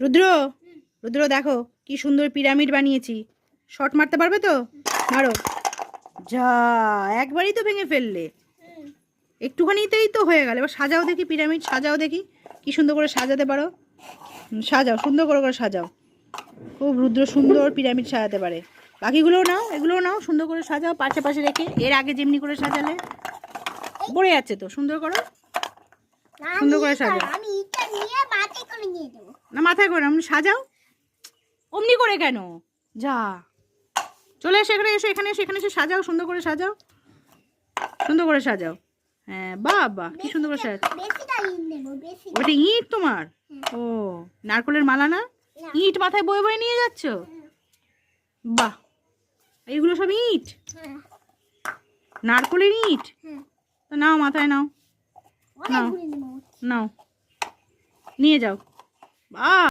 রুদ্র? রুদ্র, দেখো, কি সুন্দর পিরামিড বানিয়েছি। শর্ট মারতে পারবে তো? মারো। যা, একবারই তো ভেঙে ফেললে। একটুখানিতেই তো হয়ে গেল। এবার সাজাও দেখি পিরামিড, সাজাও দেখি। কি সুন্দর করে সাজাতে পারো। সাজাও, সুন্দর করে করে সাজাও। খুব রুদ্র সুন্দর পিরামিড সাজাতে পারে। বাকিগুলোও নাও, এগুলোও নাও, সুন্দর করে সাজাও, পাশে পাশে রেখে। এর আগে যেমনি করে সাজালে। পড়ে যাচ্ছে তো, সুন্দর করো। সুন্দর করে সাজাও আমি ইটা নিয়ে মাটি করে নিয়ে দেবো না মাথায় করে আপনি সাজাও। অমনি করে কেন? যা। চলে এসে এখানে এসো এখানে এসে এখানে এসে সাজাও সুন্দর করে সাজাও। সুন্দর করে সাজাও। হ্যাঁ বাহ বাহ কি সুন্দর করে সাজাও বেশিটা ইট নেব বেশি ওটা ইট তোমার? ও নারকলের মালা না? ইট মাথায় বয়ে বয়ে নিয়ে যাচ্ছ? বাহ এইগুলো সব ইট? হ্যাঁ। নারকলের ইট? হ্যাঁ। তো নাও মাথায় নাও। নাও। নাও। নিয়ে যাও। বাহ